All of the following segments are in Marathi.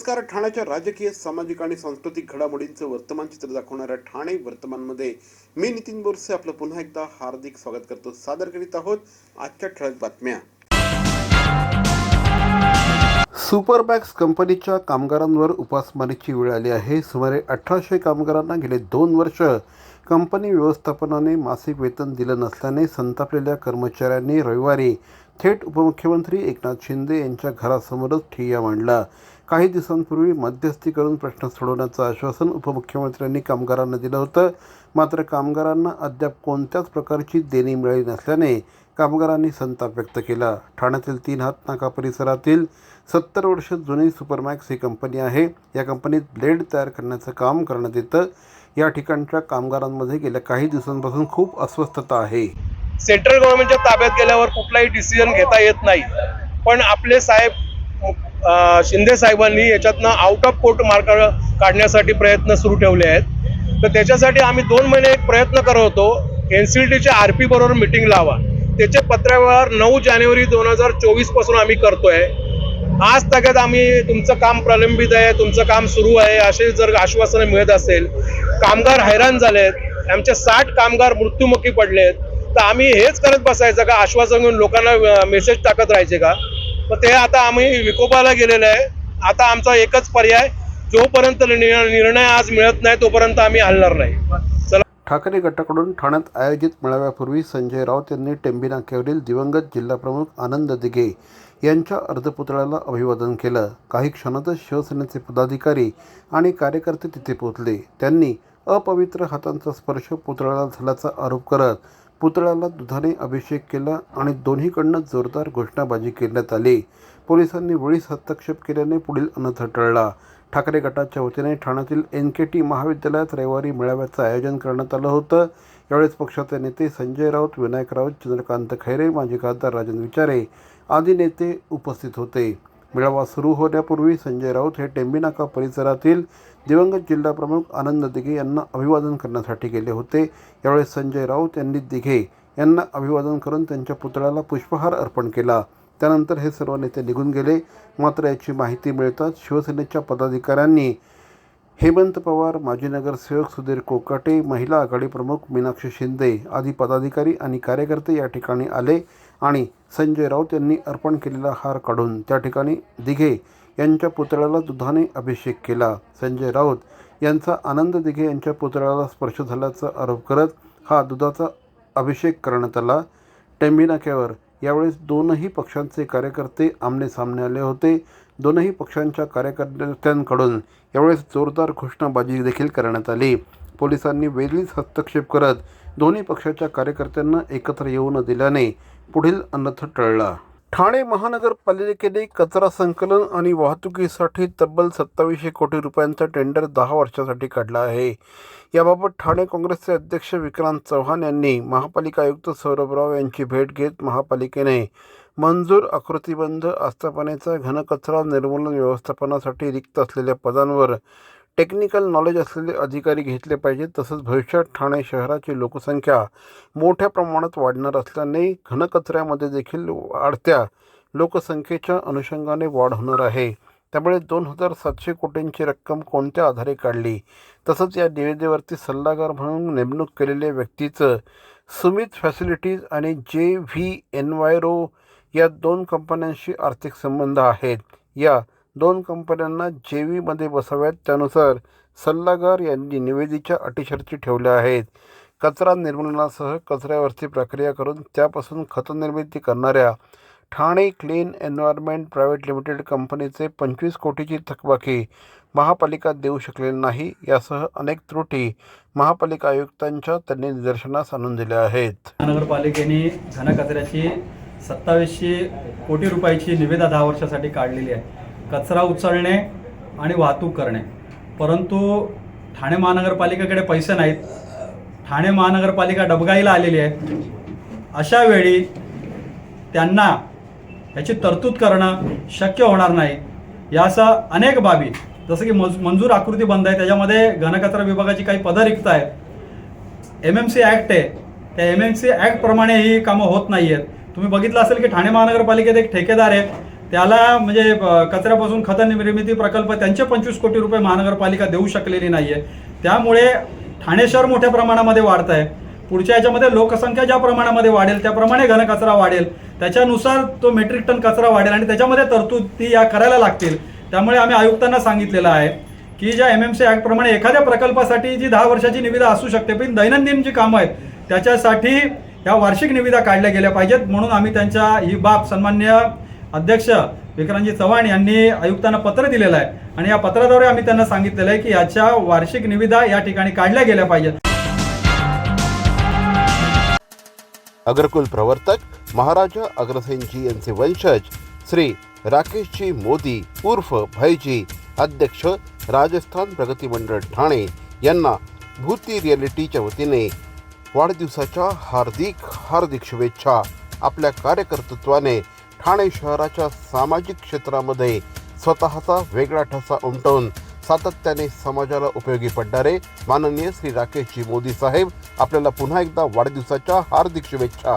नमस्कार ठाण्याच्या राजकीय सामाजिक आणि सांस्कृतिक घडामोडींचं वर्तमान चित्र दाखवणाऱ्या ठाणे वर्तमानमध्ये मी नितीन बोरसे आपलं पुन्हा एकदा हार्दिक स्वागत करतो. सादर करीत आहोत आजच्या ठळक बातम्या. सुपरबॅक्स कंपनीच्या कामगारांवर उपासमारीची वेळ आली आहे. सुमारे अठराशे कामगारांना गेले दोन वर्ष कंपनी व्यवस्थापनाने मासिक वेतन दिलं नसल्याने संतापलेल्या कर्मचाऱ्यांनी रविवारी थेट उपमुख्यमंत्री एकनाथ शिंदे यांच्या घरासमोरच ठिय्या मांडला. काही दिवसांपूर्वी मध्यस्थी करून प्रश्न सोडवण्याचं आश्वासन उपमुख्यमंत्र्यांनी कामगारांना दिलं होतं. मात्र कामगारांना अद्याप कोणत्याच प्रकारची देणी मिळाली नसल्याने कामगारांनी संताप व्यक्त केला. ठाण्यातील तीन हात नाका परिसरातील सत्तर वर्ष जुनी सुपरमॅक्स ही कंपनी आहे. या कंपनीत ब्लेड तयार करण्याचं काम करण्यात येतं. या ठिकाणच्या कामगारांमध्ये गेल्या काही दिवसांपासून खूप अस्वस्थता आहे. सेंट्रल गव्हर्नमेंटच्या ताब्यात गेल्यावर कुठलाही डिसिजन घेता येत नाही. पण आपले साहेब शिंदे साहेबांनी याच्यातनं आउट ऑफ कोर्ट मार्क काढण्यासाठी प्रयत्न सुरू ठेवले आहेत. तर त्याच्यासाठी आम्ही दोन महिने एक प्रयत्न करत होतो. एन सी टीच्या आर पी बरोबर मिटिंग लावा. त्याचे पत्रव्यवहार नऊ जानेवारी दोन हजार चोवीसपासून आम्ही करतोय. आज तगत आम्ही तुमचं काम प्रलंबित आहे तुमचं काम सुरू आहे असे जर आश्वासनं मिळत असेल कामगार हैराण झालेत आमचे साठ कामगार मृत्युमुखी पडलेत तर आम्ही हेच करत बसायचं का? आश्वासन घेऊन लोकांना मेसेज टाकत राहायचे का? तर ते आता आम्ही विकोपाला गेलेलं आहे. आता आमचा एकच पर्याय जोपर्यंत निर्णय निर्णय आज मिळत नाही तोपर्यंत आम्ही हलणार नाही. चला. ठाकरे गटाकडून ठाण्यात आयोजित मेळाव्यापूर्वी संजय राऊत यांनी टेंबी नाक्यावरील दिवंगत जिल्हाप्रमुख आनंद दिघे यांच्या अर्धपुतळ्याला अभिवादन केलं. काही क्षणातच शिवसेनेचे पदाधिकारी आणि कार्यकर्ते तिथे पोहोचले. त्यांनी अपवित्र हातांचा स्पर्श पुतळ्याला झाल्याचा आरोप करत पुतळ्याला दुधाने अभिषेक केला आणि दोन्हीकडनं जोरदार घोषणाबाजी करण्यात आली. पोलिसांनी वेळीच हस्तक्षेप केल्याने पुढील अनर्थ टळला. ठाकरे गटाच्या वतीने ठाण्यातील एन के टी महाविद्यालयात रविवारी मेळाव्याचं आयोजन करण्यात आलं होतं. यावेळेस पक्षाचे नेते संजय राऊत विनायक राऊत चंद्रकांत खैरे माजी खासदार राजन विचारे आदी नेते उपस्थित होते. मेळावा सुरू होण्यापूर्वी संजय राऊत हे टेंबीनाका परिसरातील दिवंगत जिल्हाप्रमुख आनंद दिघे यांना अभिवादन करण्यासाठी गेले होते. यावेळी संजय राऊत यांनी दिघे यांना अभिवादन करून त्यांच्या पुतळ्याला पुष्पहार अर्पण केला. त्यानंतर हे सर्व नेते निघून गेले. मात्र याची माहिती मिळताच शिवसेनेच्या पदाधिकाऱ्यांनी हेमंत पवार माजी नगरसेवक सुधीर कोकाटे महिला आघाडी प्रमुख मीनाक्षी शिंदे आदी पदाधिकारी आणि कार्यकर्ते या ठिकाणी आले आणि संजय राऊत यांनी अर्पण केलेला हार काढून त्या ठिकाणी दिघे यांच्या पुतळ्याला दुधाने अभिषेक केला. संजय राऊत यांचा आनंद दिघे यांच्या पुतळ्याला स्पर्श झाल्याचा आरोप करत हा दुधाचा अभिषेक करण्यात आला. टेंबिनाक्यावर यावेळेस दोनही पक्षांचे कार्यकर्ते आमनेसामने आले होते. दोनही पक्षांच्या कार्यकर्त्यांकडून यावेळेस जोरदार घोषणाबाजी देखील करण्यात आली. पोलिसांनी वेगळीच हस्तक्षेप करत दोन्ही पक्षाच्या कार्यकर्त्यांना एकत्र येऊ न दिल्याने पुढील अनर्थ टळला. ठाणे महानगरपालिकेने कचरा संकलन आणि वाहतुकीसाठी तब्बल सत्तावीसशे कोटी रुपयांचा टेंडर दहा वर्षासाठी काढला आहे. याबाबत ठाणे काँग्रेसचे अध्यक्ष विक्रांत चव्हाण यांनी महापालिका आयुक्त सौरभराव यांची भेट घेत महापालिकेने मंजूर आकृतीबंध आस्थापनेचा घनकचरा निर्मूलन व्यवस्थापनासाठी रिक्त असलेल्या पदांवर टेक्निकल नॉलेज असलेले अधिकारी घेतले पाहिजेत. तसंच भविष्यात ठाणे शहराची लोकसंख्या मोठ्या प्रमाणात वाढणार असल्याने घनकचऱ्यामध्ये देखील वाढत्या लोकसंख्येच्या अनुषंगाने वाढ होणार आहे. त्यामुळे दोन हजार सातशे कोटींची रक्कम कोणत्या आधारे काढली? तसंच या निविदेवरती सल्लागार म्हणून नेमणूक केलेल्या व्यक्तीचं सुमित फॅसिलिटीज आणि जे व्ही एनवायरो या दोन कंपन्यांशी आर्थिक संबंध आहेत. या दोन कंपन्यांना जे व्हीमध्ये बसाव्यात त्यानुसार सल्लागार यांनी निवेदीच्या अटीशर्ती ठेवल्या आहेत. कचरा निर्मूलनासह कचऱ्यावरची प्रक्रिया करून त्यापासून खतनिर्मिती करणाऱ्या Thane clean environment private limited कंपनीचे पंचवीस कोटीची थकबाकी महापालिका देऊ शकलेली नाही यासह अनेक त्रुटी महापालिका आयुक्तांच्या त्यांनी निदर्शनास आणून दिल्या आहेत. महानगरपालिकेने घनकचऱ्याची सत्तावीसशे कोटी रुपयाची निविदा दहा वर्षासाठी काढलेली आहे. कचरा उचलणे आणि वाहतूक करणे. परंतु ठाणे महानगरपालिकेकडे पैसे नाहीत. ठाणे महानगरपालिका डबगाईला आलेली आहे. अशा वेळी त्यांना याची तरतूद करणं शक्य होणार नाही. या असा अनेक बाबी जसं की मज मंजूर आकृती बंद आहे. त्याच्यामध्ये घनकचरा विभागाची काही पदं रिक्त आहेत. एम एम सी ॲक्ट आहे. त्या एम एम सी ॲक्टप्रमाणे ही कामं होत नाही आहेत तुम्ही बघितलं असेल की ठाणे महानगरपालिकेत एक ठेकेदार आहे त्याला म्हणजे कचऱ्यापासून खत निर्मिती प्रकल्प त्यांचे पंचवीस कोटी रुपये महानगरपालिका देऊ शकलेली नाही आहे त्यामुळे ठाणे शहर मोठ्या प्रमाणामध्ये वाढत आहे. पुढच्या याच्यामध्ये लोकसंख्या ज्या प्रमाणामध्ये वाढेल त्याप्रमाणे घनकचरा वाढेल. त्याच्यानुसार तो मेट्रिक टन कचरा वाढेल आणि त्याच्यामध्ये तरतूद ती या करायला लागतील. त्यामुळे आम्ही आयुक्तांना सांगितलेलं आहे की ज्या एम एम सी प्रमाणे एखाद्या प्रकल्पासाठी जी दहा वर्षाची निविदा असू शकते पण दैनंदिन जी कामं आहेत त्याच्यासाठी या वार्षिक निविदा काढल्या गेल्या पाहिजेत. म्हणून आम्ही त्यांच्या ही बाब सन्मान्य अध्यक्ष विक्रांतजी चव्हाण यांनी आयुक्तांना पत्र दिलेलं आहे. आणि या पत्राद्वारे आम्ही त्यांना सांगितलेलं आहे की याच्या वार्षिक निविदा या ठिकाणी काढल्या गेल्या पाहिजेत. अग्रकुल प्रवर्तक महाराजा अग्रसेनजी यांचे वंशज श्री राकेशजी मोदी उर्फ भाईजी अध्यक्ष राजस्थान प्रगती मंडळ ठाणे यांना भूती रियालिटीच्या वतीने वाढदिवसाच्या हार्दिक हार्दिक शुभेच्छा. आपल्या कार्यकर्तृत्वाने ठाणे शहराच्या सामाजिक क्षेत्रामध्ये स्वतःचा वेगळा ठसा उमटवून सातत्याने समाजाला उपयोगी पडणारे माननीय श्री राकेशजी मोदी साहेब आपल्याला पुन्हा एकदा वाढदिवसाच्या हार्दिक शुभेच्छा.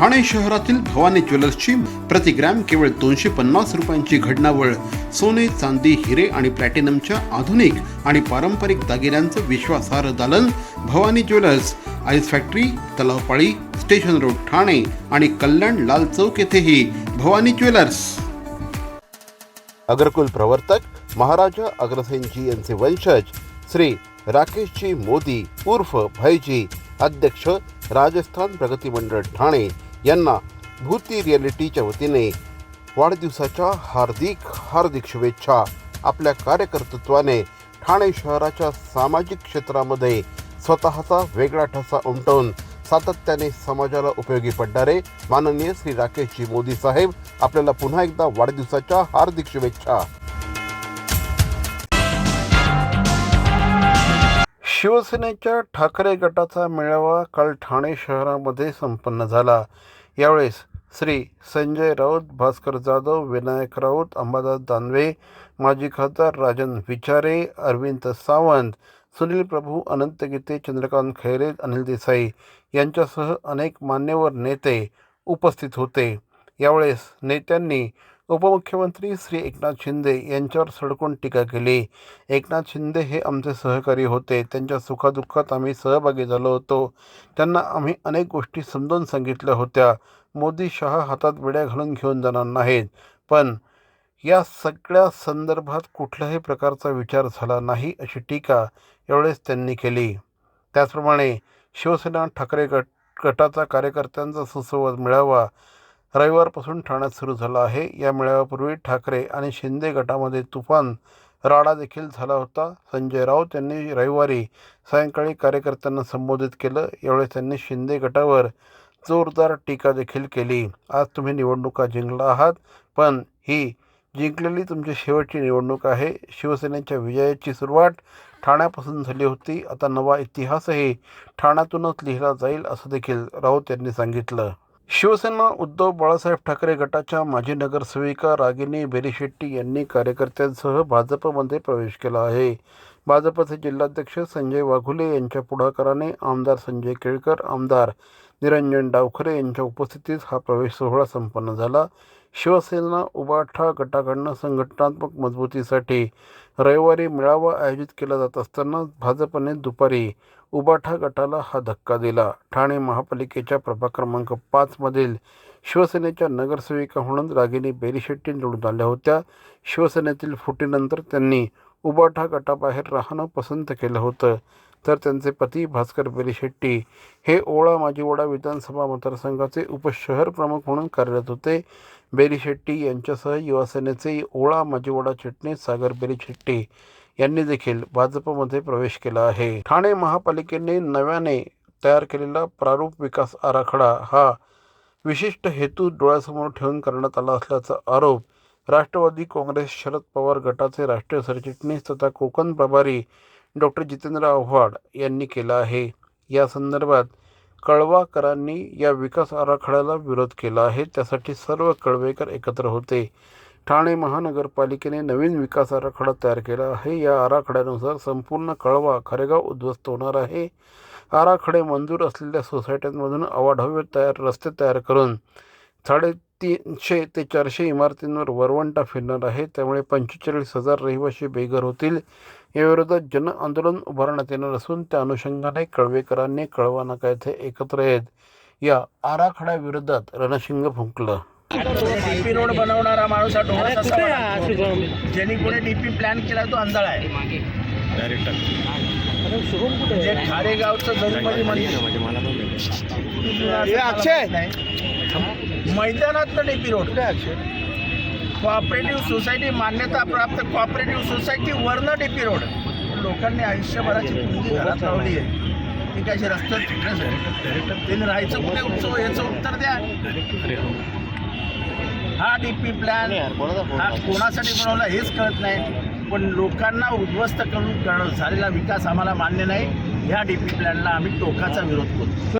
Thane शहरातील भवानी ज्वेलर्सची प्रति ग्रॅम केवळ दोनशे पन्नास रुपयांची घडणावळ. सोने चांदी हिरे आणि प्लॅटिनमच्या आधुनिक आणि पारंपरिक दागिन्यांचं विश्वासार्ह दालन Bhavani jewellers ice factory Talavpali station road Thane आणि कल्याण लाल चौक येथेही भवानी ज्वेलर्स. अग्रकुल प्रवर्तक महाराजा अग्रसेनजी यांचे वंशज श्री राकेशजी मोदी उर्फ भाईजी अध्यक्ष राजस्थान प्रगती मंडळ ठाणे यांना भूती रिअलिटीच्या वतीने वाढदिवसाच्या हार्दिक हार्दिक शुभेच्छा. आपल्या कार्यकर्तृत्वाने ठाणे शहराच्या सामाजिक क्षेत्रामध्ये स्वतःचा वेगळा ठसा उमटवून सातत्याने समाजाला उपयोगी पडणारे माननीय श्री राकेशजी मोदी साहेब आपल्याला पुन्हा एकदा वाढदिवसाच्या हार्दिक शुभेच्छा. शिवसेनेच्या ठाकरे गटाचा मेळावा काल ठाणे शहरामध्ये संपन्न झाला. यावेळेस श्री संजय राऊत भास्कर जाधव विनायक राऊत अंबादास दानवे माजी खासदार राजन विचारे अरविंद सावंत सुनील प्रभू अनंत गीते चंद्रकांत खैरे अनिल देसाई यांच्यासह अनेक मान्यवर नेते उपस्थित होते. यावेळेस नेत्यांनी उपमुख्यमंत्री श्री एकनाथ शिंदे यांच्यावर सडकून टीका केली. एकनाथ शिंदे हे आमचे सहकारी होते. त्यांच्या सुखादुःखात आम्ही सहभागी झालो होतो. त्यांना आम्ही अनेक गोष्टी समजावून सांगितल्या होत्या. मोदी शहा हातात विड्या घालून घेऊन जाणार नाहीत. पण या सगळ्या संदर्भात कुठल्याही प्रकारचा विचार झाला नाही अशी टीका एवढेच त्यांनी केली. त्याचप्रमाणे शिवसेना ठाकरे गट गटाचा कार्यकर्त्यांचा सुसंवाद मिळावा रविवारपासून ठाण्यात सुरू झाला आहे. या मेळाव्यापूर्वी ठाकरे आणि शिंदे गटामध्ये तुफान राडा देखील झाला होता. संजय राऊत यांनी रविवारी सायंकाळी कार्यकर्त्यांना संबोधित केलं. यावेळी त्यांनी शिंदे गटावर जोरदार टीका देखील केली. आज तुम्ही निवडणुका जिंकला आहात पण ही जिंकलेली तुमची शेवटची निवडणूक आहे. शिवसेनेच्या विजयाची सुरुवात ठाण्यापासून झाली होती. आता नवा इतिहासही ठाण्यातूनच लिहिला जाईल असं देखील राऊत यांनी सांगितलं. शिवसेना उद्धव बाळासाहेब ठाकरे गटाच्या माजी नगरसेविका रागिनी बेरीशेट्टी यांनी कार्यकर्त्यांसह भाजपमध्ये प्रवेश केला आहे. भाजपचे जिल्हाध्यक्ष संजय वाघुले यांच्या पुढाकाराने आमदार संजय केळकर आमदार निरंजन डावखरे यांच्या उपस्थितीत हा प्रवेश सोहळा संपन्न झाला. शिवसेना उबाठा गटाकडनं संघटनात्मक मजबूतीसाठी रविवारी मेळावा आयोजित केला जात असताना भाजपने दुपारी उबाठा गटाला हा धक्का दिला. ठाणे महापालिकेच्या प्रभाग क्रमांक पाचमधील शिवसेनेच्या नगरसेविका म्हणून रागिनी बेरीशेट्टी निवडून आल्या होत्या. शिवसेनेतील फुटीनंतर त्यांनी उबाठा गटाबाहेर राहणं पसंत केलं होतं. तर त्यांचे पती भास्कर बेरीशेट्टी हे ओळा माजीवडा विधानसभा मतदारसंघाचे उपशहर प्रमुख म्हणून कार्यरत होते. बेरीशेट्टी यांच्यासह युवासेनेचे ओळा माजीवडा चिटणीस सागर बेरीशेट्टी यांनी देखील भाजपमध्ये प्रवेश केला आहे. ठाणे महापालिकेने नव्याने तयार केलेला प्रारूप विकास आराखडा हा विशिष्ट हेतू डोळ्यासमोर ठेवून करण्यात आला असल्याचा आरोप राष्ट्रवादी काँग्रेस शरद पवार गटाचे राष्ट्रीय सरचिटणीस तथा कोकण प्रभारी डॉक्टर जितेंद्र आव्हाड यांनी केला आहे. या संदर्भात कळवाकरांनी या विकास आराखड्याला विरोध केला आहे. त्यासाठी सर्व कळवेकर एकत्र होते. ठाणे महानगरपालिकेने नवीन विकास आराखडा तयार केला आहे. या आराखड्यानुसार संपूर्ण कळवा खरेगाव उद्ध्वस्त होणार आहे. आराखडे मंजूर असलेल्या सोसायट्यांमधून अवाढव्य तयार रस्ते तयार करून साडेतीनशे ते चारशे इमारतींवर वरवंटा फिरणार आहे. त्यामुळे पंचेचाळीस हजार रहिवाशी बेघर होतील. याविरोधात जन आंदोलन उभारण्यात येणार असून त्या अनुषंगाने कळवेकरांनी कळवा नाका येथे एकत्र येत या आराखड्याविरोधात रणशिंग फुंकलं. डीपी रोड बनवणारा माणूस हा डोळा? ज्यांनी कोणी डीपी प्लॅन केला तो आंधळा आहे. म्हणजे खारेगावचं मैदानात डीपी रोड. कॉपरेटिव्ह सोसायटी मान्यताप्राप्त कॉपरेटिव्ह सोसायटी वर्ण डी पी रोड लोकांनी आयुष्यभराची तुमची घरात लावली आहे. ती काय रस्त्यात फिरण्यासाठी त्यांनी राहायचं कुठे? उत्सव याचं उत्तर द्या. हा डी पी प्लॅन हा कोणासाठी बनवला हेच कळत नाही. पण लोकांना उद्ध्वस्त करून करणं झालेला विकास आम्हाला मान्य नाही. ह्या डी पी प्लॅनला आम्ही टोकाचा विरोध करतो.